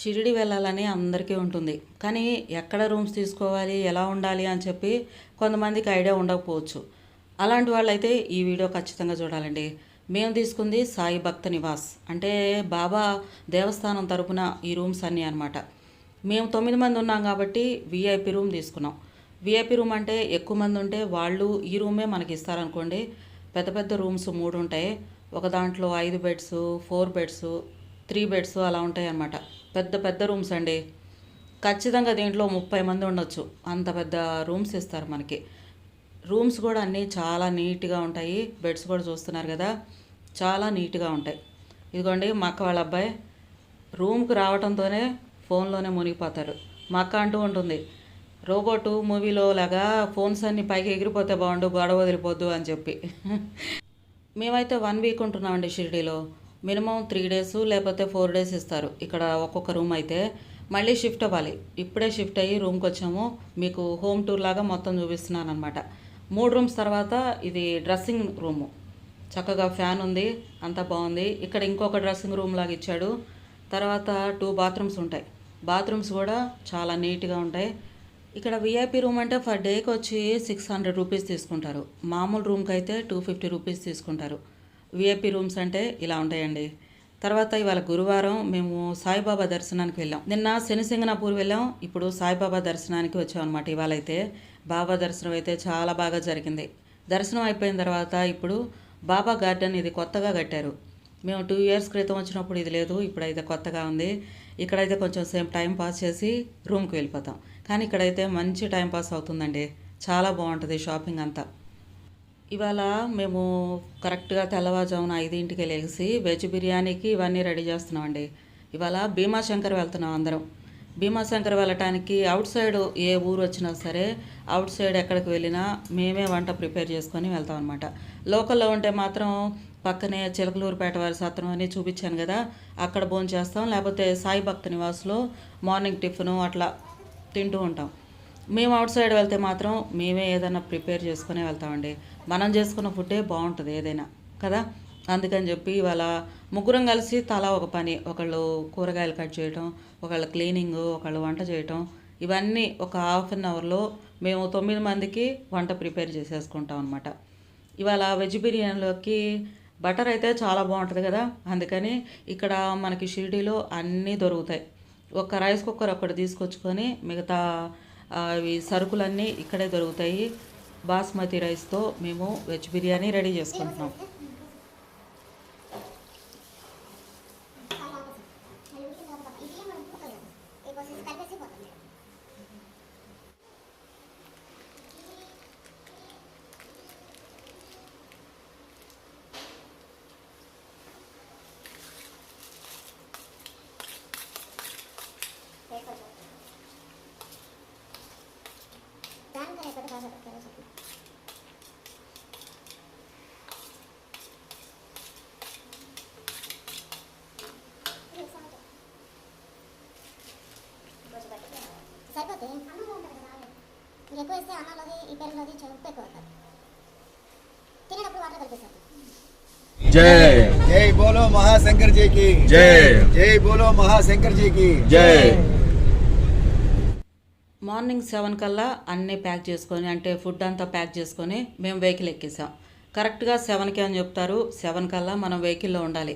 షిరిడి వెళ్ళాలని అందరికీ ఉంటుంది. కానీ ఎక్కడ రూమ్స్ తీసుకోవాలి ఎలా ఉండాలి అని చెప్పి కొంతమందికి ఐడియా ఉండకపోవచ్చు. అలాంటి వాళ్ళైతే ఈ వీడియో ఖచ్చితంగా చూడాలండి. మేము తీసుకుంది సాయి భక్త నివాస్. అంటే బాబా దేవస్థానం తరపున ఈ రూమ్స్ అన్నీ అనమాట మేము తొమ్మిది మంది ఉన్నాం కాబట్టి విఐపి రూమ్ తీసుకున్నాం. విఐపి రూమ్ అంటే ఎక్కువ మంది ఉంటే వాళ్ళు ఈ రూమే మనకి ఇస్తారనుకోండి. పెద్ద పెద్ద రూమ్స్ మూడు ఉంటాయి. ఒక దాంట్లో ఐదు beds four beds three beds అలా ఉంటాయి అన్నమాట పెద్ద పెద్ద రూమ్స్ అండి. ఖచ్చితంగా దీంట్లో ముప్పై మంది ఉండొచ్చు. అంత పెద్ద రూమ్స్ ఇస్తారు మనకి. రూమ్స్ కూడా అన్నీ చాలా నీట్గా ఉంటాయి. బెడ్స్ కూడా చూస్తున్నారు కదా చాలా నీట్గా ఉంటాయి. ఇదిగోండి మా అక్క వాళ్ళ అబ్బాయి రూమ్కి రావడంతోనే ఫోన్లోనే మునిగిపోతారు. మా అక్క అంటూ ఉంటుంది రోబోటు మూవీలో లాగా ఫోన్స్ అన్నీ పైకి ఎగిరిపోతే బాగుండు గొడవ వదిలిపోద్దు అని చెప్పి. మేమైతే వన్ వీక్ ఉంటున్నామండి షిరిడీలో. మినిమం త్రీ డేస్ లేకపోతే ఫోర్ డేస్ ఇస్తారు. ఇక్కడ ఒక్కొక్క రూమ్ అయితే మళ్ళీ షిఫ్ట్ అవ్వాలి. ఇప్పుడే షిఫ్ట్ అయ్యి రూమ్కి వచ్చాము. మీకు హోమ్ టూర్ లాగా మొత్తం చూపిస్తున్నాను అనమాట మూడు రూమ్స్ తర్వాత ఇది డ్రెస్సింగ్ రూము. చక్కగా ఫ్యాన్ ఉంది అంతా బాగుంది. ఇక్కడ ఇంకొక డ్రెస్సింగ్ రూమ్ లాగా ఇచ్చాడు. తర్వాత టూ బాత్రూమ్స్ ఉంటాయి. బాత్రూమ్స్ కూడా చాలా నీట్గా ఉంటాయి. ఇక్కడ విఐపి రూమ్ అంటే ఫర్ డేకి వచ్చి సిక్స్ హండ్రెడ్ రూపీస్ తీసుకుంటారు. మామూలు రూమ్కి అయితే టూ ఫిఫ్టీ రూపీస్ తీసుకుంటారు. విఐపి రూమ్స్ అంటే ఇలా ఉంటాయండి. తర్వాత ఇవాళ గురువారం మేము సాయిబాబా దర్శనానికి వెళ్ళాం. నిన్న శనిసింగనాపూర్ వెళ్ళాం. ఇప్పుడు సాయిబాబా దర్శనానికి వచ్చాం అనమాట ఇవాళ అయితే బాబా దర్శనం అయితే చాలా బాగా జరిగింది. దర్శనం అయిపోయిన తర్వాత ఇప్పుడు బాబా గార్డెన్ ఇది కొత్తగా కట్టారు. మేము టూ ఇయర్స్ క్రితం వచ్చినప్పుడు ఇది లేదు ఇప్పుడైతే కొత్తగా ఉంది. ఇక్కడైతే కొంచెం సేమ్ టైం పాస్ చేసి రూమ్కి వెళ్ళిపోతాం. కానీ ఇక్కడైతే మంచి టైం పాస్ అవుతుందండి. చాలా బాగుంటుంది షాపింగ్ అంతా. ఇవాళ మేము కరెక్ట్గా తెల్లవారుజామున ఐదింటికి లేచి వెజ్ బిర్యానీకి ఇవన్నీ రెడీ చేస్తున్నామండి. ఇవాళ భీమాశంకర్ వెళ్తున్నాం అందరం. భీమాశంకర్ వెళ్ళటానికి అవుట్ సైడ్ ఏ ఊరు వచ్చినా సరే అవుట్ సైడ్ ఎక్కడికి వెళ్ళినా మేమే వంట ప్రిపేర్ చేసుకొని వెళ్తాం అనమాట లోకల్లో ఉంటే మాత్రం పక్కనే చిలకలూరుపేట వారి సత్రం అని చూపించాను కదా అక్కడ భోజనం చేస్తాం లేకపోతే సాయి భక్త నివాస్లో మార్నింగ్ టిఫిను అట్లా తింటూ ఉంటాం. మేము అవుట్ సైడ్ వెళ్తే మాత్రం మేమే ఏదైనా ప్రిపేర్ చేసుకునే వెళ్తామండి. మనం చేసుకున్న ఫుడ్డే బాగుంటుంది ఏదైనా కదా? అందుకని చెప్పి ఇవాళ ముగ్గురం కలిసి తలా ఒక పని ఒకళ్ళు కూరగాయలు కట్ చేయటం ఒకళ్ళు క్లీనింగ్ ఒకళ్ళు వంట చేయటం ఇవన్నీ ఒక హాఫ్ అన్ అవర్లో మేము తొమ్మిది మందికి వంట ప్రిపేర్ చేసేసుకుంటాం అనమాట ఇవాళ వెజ్ బిర్యానీలోకి బటర్ అయితే చాలా బాగుంటుంది కదా? అందుకని ఇక్కడ మనకి షిరిడీలో అన్నీ దొరుకుతాయి. ఒక రైస్ కుక్కర్ ఒకటి తీసుకొచ్చుకొని మిగతా అవి సరుకులన్నీ ఇక్కడే దొరుకుతాయి. బాస్మతి రైస్తో మేము వెజ్ బిర్యానీ రెడీ చేసుకుంటున్నాం. సరిపోతాయి ఇంకా ఎక్కువ వేస్తే అన్నంలోది ఈ పెరుగులోది చాలా ఉప్పు ఎక్కువ అవుతుంది తినేటప్పుడు వాటర్ కలిపేస్తారు जय जय बोलो महाशंकर जी की जय जय बोलो महाशंकर जी की जय మార్నింగ్ సెవెన్ కల్లా అన్నీ ప్యాక్ చేసుకొని అంటే ఫుడ్ అంతా ప్యాక్ చేసుకొని మేము వెహికల్ ఎక్కేసాం. కరెక్ట్గా సెవెన్కి అని చెప్తారు. సెవెన్ కల్లా మనం వెహికల్లో ఉండాలి.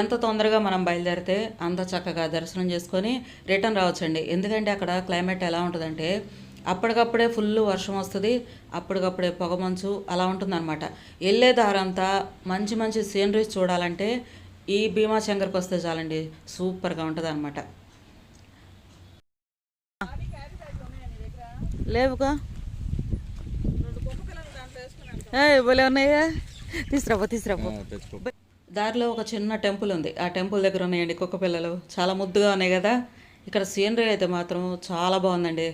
ఎంత తొందరగా మనం బయలుదేరితే అంత చక్కగా దర్శనం చేసుకొని రిటర్న్ రావచ్చండి. ఎందుకంటే అక్కడ క్లైమేట్ ఎలా ఉంటుందంటే అప్పటికప్పుడే ఫుల్ వర్షం వస్తుంది అప్పటికప్పుడే పొగమంచు అలా ఉంటుందన్నమాట. వెళ్ళే దారంతా మంచి మంచి సీనరీస్ చూడాలంటే ఈ భీమా శంకర్కి వస్తే చాలండి సూపర్గా ఉంటుంది అనమాట లేవుగా? భలే ఉన్నాయా. తీసుకురాబో తీసుకురాబో దారిలో ఒక చిన్న టెంపుల్ ఉంది. ఆ టెంపుల్ దగ్గర ఉన్నాయండి కుక్క పిల్లలు. చాలా ముద్దుగా ఉన్నాయి కదా. ఇక్కడ సీనరీ అయితే మాత్రం చాలా బాగుందండి.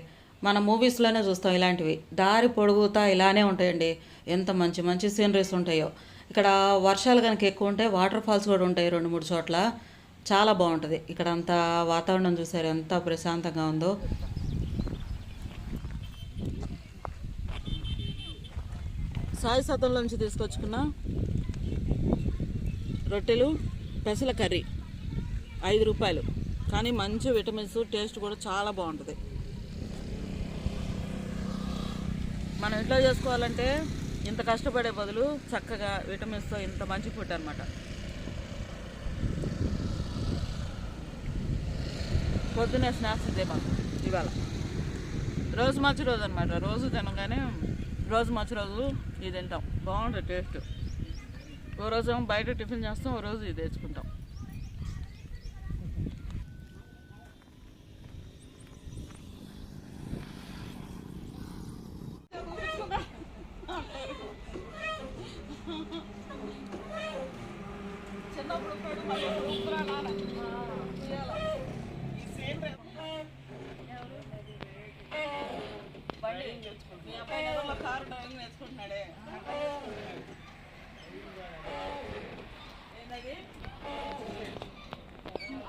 మన మూవీస్లోనే చూస్తాం ఇలాంటివి. దారి పొడుగుతా ఇలానే ఉంటాయండి. ఎంత మంచి మంచి సీనరీస్ ఉంటాయో. ఇక్కడ వర్షాలు కనుక ఎక్కువ ఉంటే వాటర్ ఫాల్స్ కూడా ఉంటాయి రెండు మూడు చోట్ల. చాలా బాగుంటుంది. ఇక్కడ అంతా వాతావరణం చూసారు ఎంత ప్రశాంతంగా ఉందో. సాయి సతంలో నుంచి తీసుకొచ్చుకున్న రొట్టెలు పెసల కర్రీ. ఐదు రూపాయలు. కానీ మంచి విటమిన్స్ టేస్ట్ కూడా చాలా బాగుంటుంది. మనం ఇంట్లో చేసుకోవాలంటే ఇంత కష్టపడే బదులు చక్కగా విటమిన్స్తో ఇంత మంచి ఫుడ్ అనమాట పొద్దునే స్నాక్స్ ఇదే మాకు ఇవాళ. రోజు మంచి రోజు అనమాట రోజు తినగానే రోజు మంచి రోజు ఇది తింటాం. బాగుంటుంది టేస్ట్. ఓ రోజు ఏమో బయట టిఫిన్ చేస్తాం ఓ రోజు ఇది తెచ్చుకుంటాం.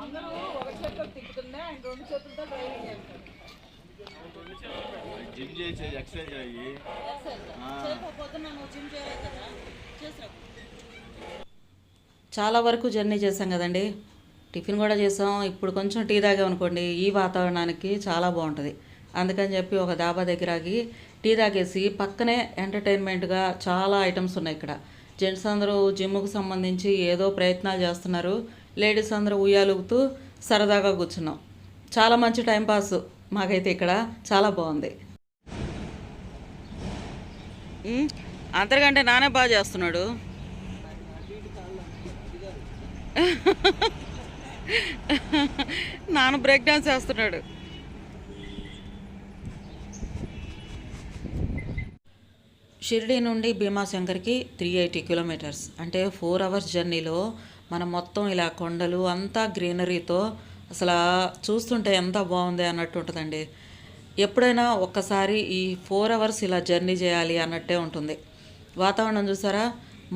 అందరూ ఒక చేతితో ఆయన రెండు చేతులతో డ్రైవింగ్ చేస్తాడు జిమ్ చేసే ఎక్సర్సైజ్ అయ్యి. చాలా వరకు జర్నీ చేసాం కదండి. టిఫిన్ కూడా చేసాం. ఇప్పుడు కొంచెం టీ తాగాం అనుకోండి ఈ వాతావరణానికి చాలా బాగుంటుంది. అందుకని చెప్పి ఒక దాబా దగ్గర ఆగి టీ తాగేసి పక్కనే ఎంటర్టైన్మెంట్గా చాలా ఐటమ్స్ ఉన్నాయి ఇక్కడ. జెంట్స్ అందరూ జిమ్కు సంబంధించి ఏదో ప్రయత్నాలు చేస్తున్నారు. లేడీస్ అందరూ ఉయ్యాలుగుతూ సరదాగా కూర్చున్నాం. చాలా మంచి టైంపాస్ మాకైతే ఇక్కడ. చాలా బాగుంది. ఉమ్, అంతకంటే నానే బాగా చేస్తున్నాడు. నాన్న బ్రేక్ డాన్స్ చేస్తున్నాడు. షిరిడి నుండి భీమాశంకర్కి త్రీ ఎయిటీ కిలోమీటర్స్ అంటే ఫోర్ అవర్స్ జర్నీలో మనం మొత్తం ఇలా కొండలు అంతా గ్రీనరీతో అసలు చూస్తుంటే ఎంత బాగుంది అన్నట్టు ఉంటుందండి. ఎప్పుడైనా ఒక్కసారి ఈ ఫోర్ అవర్స్ ఇలా జర్నీ చేయాలి అన్నట్టే ఉంటుంది. వాతావరణం చూసారా?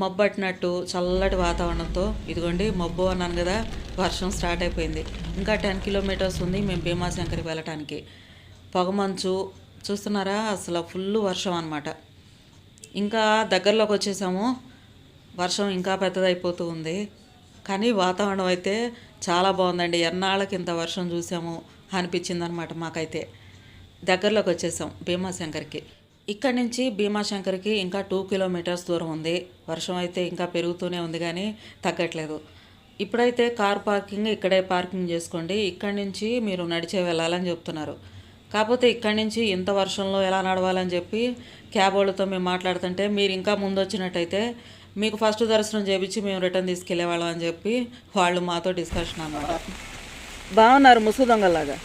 మబ్బట్టినట్టు చల్లటి వాతావరణంతో ఇదిగోండి మబ్బు అన్నాను కదా వర్షం స్టార్ట్ అయిపోయింది. ఇంకా టెన్ కిలోమీటర్స్ ఉంది మేము భీమాశంకర్కి వెళ్ళటానికి. పొగమంచు చూస్తున్నారా? అసలు ఫుల్ వర్షం అనమాట ఇంకా దగ్గరలోకి వచ్చేసాము. వర్షం ఇంకా పెద్దదైపోతూ ఉంది. కానీ వాతావరణం అయితే చాలా బాగుందండి. ఎన్నాళ్ళకి ఇంత వర్షం చూసాము అనిపించింది అనమాట మాకైతే. దగ్గరలోకి వచ్చేసాం భీమాశంకర్కి. ఇక్కడి నుంచి భీమాశంకర్కి ఇంకా టూ కిలోమీటర్స్ దూరం ఉంది. వర్షం అయితే ఇంకా పెరుగుతూనే ఉంది కానీ తగ్గట్లేదు. ఇప్పుడైతే కార్ పార్కింగ్ ఇక్కడే పార్కింగ్ చేసుకోండి. ఇక్కడి నుంచి మీరు నడిచే వెళ్ళాలని చెప్తున్నారు. కాకపోతే ఇక్కడి నుంచి ఇంత వర్షంలో ఎలా నడవాలని చెప్పి క్యాబ్ వాళ్ళతో మేము మాట్లాడుతుంటే మీరు ఇంకా ముందు వచ్చినట్టయితే మీకు ఫస్ట్ దర్శనం చేపించి మేము రిటర్న్ తీసుకెళ్ళేవాళ్ళం అని చెప్పి వాళ్ళు మాతో డిస్కషన్ అన్నమాట. బాగున్నారు ముసు దొంగలాగా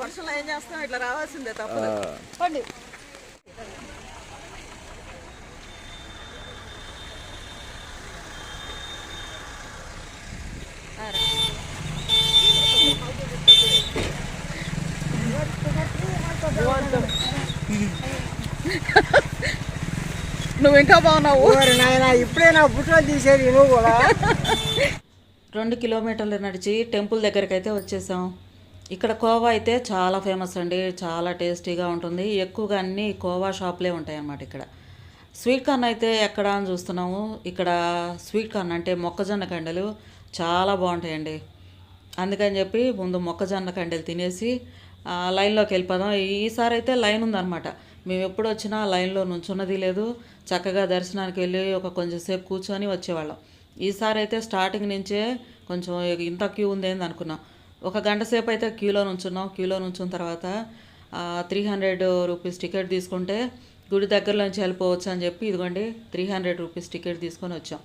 వర్షంలో ఏం చేస్తాం ఇట్లా రావాల్సిందే తప్పదు. నువ్వు ఇంకా బాగున్నావు నాయన ఇప్పుడే నా తీసేది నువ్వు కూడా. రెండు కిలోమీటర్లు నడిచి టెంపుల్ దగ్గరికి అయితే వచ్చేసాం. ఇక్కడ కోవా అయితే చాలా ఫేమస్ అండి చాలా టేస్టీగా ఉంటుంది. ఎక్కువగా అన్ని కోవా షాప్లే ఉంటాయి అన్నమాట ఇక్కడ. స్వీట్ కార్న్ అయితే ఎక్కడ అని చూస్తున్నాము. ఇక్కడ స్వీట్ కార్న్ అంటే మొక్కజొన్న కండలు చాలా బాగుంటాయండి. అందుకని చెప్పి ముందు మొక్కజొన్న కండలు తినేసి లైన్లోకి వెళ్ళిపోదాం. ఈసారి అయితే లైన్ ఉందన్నమాట. మేము ఎప్పుడు వచ్చినా లైన్లో నుంచున్నది లేదు. చక్కగా దర్శనానికి వెళ్ళి ఒక కొంచెంసేపు కూర్చొని వచ్చేవాళ్ళం. ఈసారి అయితే స్టార్టింగ్ నుంచే కొంచెం ఇంత క్యూ ఉందేంది అనుకున్నాం. ఒక గంట సేపు అయితే క్యూలో నుంచున్నాం. క్యూలో నుంచున్న తర్వాత త్రీ హండ్రెడ్ రూపీస్ టికెట్ తీసుకుంటే గుడి దగ్గరలో నుంచి వెళ్ళిపోవచ్చు అని చెప్పి ఇదిగోండి త్రీ హండ్రెడ్ రూపీస్ టికెట్ తీసుకొని వచ్చాం.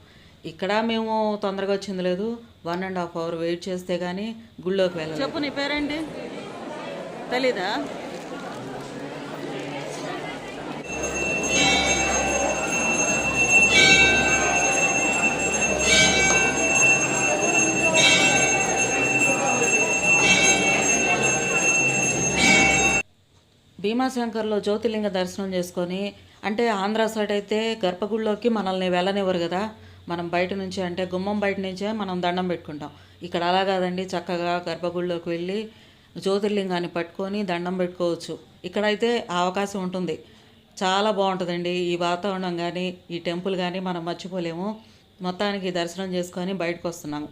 ఇక్కడ మేము తొందరగా వచ్చింది లేదు. One and half hour wait చేస్తే కానీ గుళ్ళోకి వెళ్ళాలి చెప్పు నీ పేరేంటి? తెలీదా? భీమాశంకర్లో జ్యోతిలింగ దర్శనం చేసుకొని అంటే ఆంధ్ర సైడ్ అయితే గర్భగుడిలోకి మనల్ని వెళ్ళనివ్వరు కదా. మనం బయట నుంచి అంటే గుమ్మం బయట నుంచే మనం దండం పెట్టుకుంటాం. ఇక్కడ అలా కాదండి. చక్కగా గర్భగుడిలోకి వెళ్ళి జ్యోతిర్లింగాన్ని పట్టుకొని దండం పెట్టుకోవచ్చు. ఇక్కడైతే ఆ అవకాశం ఉంటుంది. చాలా బాగుంటుందండి. ఈ వాతావరణం కానీ ఈ టెంపుల్ కానీ మనం మర్చిపోలేము. మొత్తానికి దర్శనం చేసుకొని బయటకు వస్తున్నాము.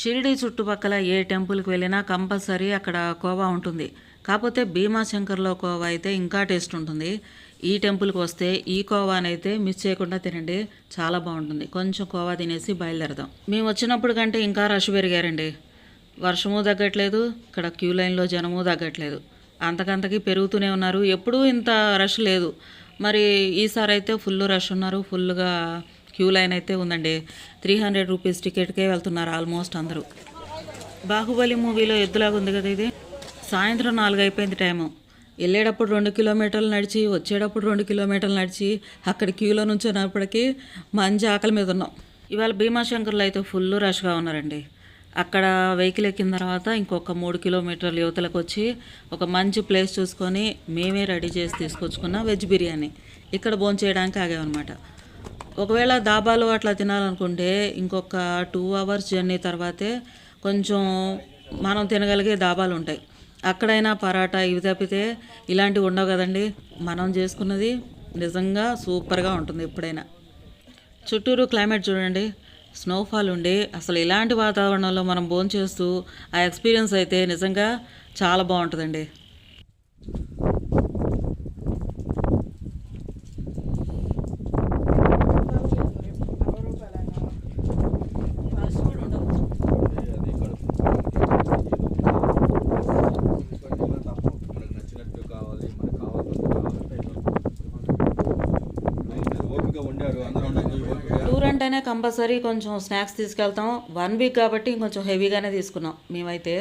షిరిడి చుట్టుపక్కల ఏ టెంపుల్కి వెళ్ళినా కంపల్సరీ అక్కడ కోవా ఉంటుంది. కాకపోతే భీమాశంకర్లో కోవా అయితే ఇంకా టేస్ట్ ఉంటుంది. ఈ టెంపుల్కి వస్తే ఈ కోవానైతే మిస్ చేయకుండా తినండి. చాలా బాగుంటుంది. కొంచెం కోవా తినేసి బయలుదేరదాం. మేము వచ్చినప్పుడు కంటే ఇంకా రష్ పెరిగారండి. వర్షము తగ్గట్లేదు. ఇక్కడ క్యూ లైన్లో జనము తగ్గట్లేదు. అంతకంతకి పెరుగుతూనే ఉన్నారు. ఎప్పుడూ ఇంత రష్ లేదు. మరి ఈసారి అయితే ఫుల్ రష్ ఉన్నారు. ఫుల్గా క్యూ లైన్ అయితే ఉందండి. త్రీ హండ్రెడ్ రూపీస్ టికెట్కే వెళ్తున్నారు ఆల్మోస్ట్ అందరూ. బాహుబలి మూవీలో ఎద్దులాగా ఉంది కదా ఇది? సాయంత్రం నాలుగు అయిపోయింది టైము. వెళ్ళేటప్పుడు రెండు కిలోమీటర్లు నడిచి వచ్చేటప్పుడు రెండు కిలోమీటర్లు నడిచి అక్కడ క్యూలో నుంచున్నప్పటికీ మంచి ఆకలి మీద ఉన్నాం. ఇవాళ భీమాశంకర్లో అయితే ఫుల్ రష్గా ఉన్నారండి. అక్కడ వెహికల్ ఎక్కిన తర్వాత ఇంకొక మూడు కిలోమీటర్లు యువతలకు వచ్చి ఒక మంచి ప్లేస్ చూసుకొని మేమే రెడీ చేసి తీసుకొచ్చుకున్న వెజ్ బిర్యానీ. ఇక్కడ భోంచేయడానికి ఆగామన్నమాట. ఒకవేళ దాబాలో అట్లా తినాలనుకుంటే ఇంకొక టూ అవర్స్ జర్నీ తర్వాతే కొంచెం మనం తినగలిగే దాబాలు ఉంటాయి అక్కడైనా పరాటా ఇవి తప్పితే ఇలాంటివి ఉండవు కదండి. మనం చేసుకున్నది నిజంగా సూపర్గా ఉంటుంది ఎప్పుడైనా. చుట్టూరు క్లైమేట్ చూడండి. స్నోఫాల్ ఉండి అసలు ఇలాంటి వాతావరణంలో మనం భోంచేస్తూ చేస్తూ ఆ ఎక్స్పీరియన్స్ అయితే నిజంగా చాలా బాగుంటుందండి. టూర్ అంటేనే కంపల్సరీ కొంచెం స్నాక్స్ తీసుకెళ్తాం. వన్ వీక్ కాబట్టి ఇంకొంచెం హెవీగానే తీసుకున్నాం. మేమైతే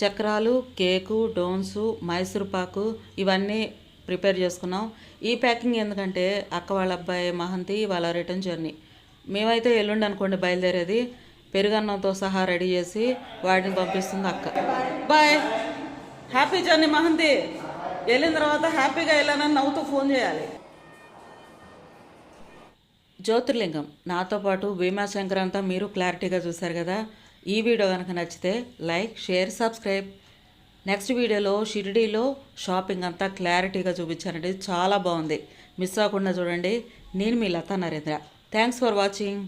చక్రాలు కేకు డోన్సు మైసూర్ పాకు ఇవన్నీ ప్రిపేర్ చేసుకున్నాం. ఈ ప్యాకింగ్ ఎందుకంటే అక్క వాళ్ళ అబ్బాయి మహంతి వాళ్ళ రిటర్న్ జర్నీ. మేమైతే ఎల్లుండి అనుకోండి బయలుదేరేది. పెరుగన్నంతో సహా రెడీ చేసి వాటిని పంపిస్తుంది అక్క. బాయ్. Happy journey Mahanti. వెళ్ళిన తర్వాత హ్యాపీగా వెళ్ళానని నవ్వుతూ ఫోన్ చేయాలి. జ్యోతిర్లింగం. నాతో పాటు భీమా అంతా మీరు క్లారిటీగా చూశారు కదా. ఈ వీడియో కనుక నచ్చితే లైక్ షేర్ సబ్స్క్రైబ్. నెక్స్ట్ వీడియోలో షిరిడీలో షాపింగ్ అంతా క్లారిటీగా చూపించానండి చాలా బాగుంది. మిస్ అవ్వకుండా చూడండి. నేను మీ Latha Narendra. Thanks for watching.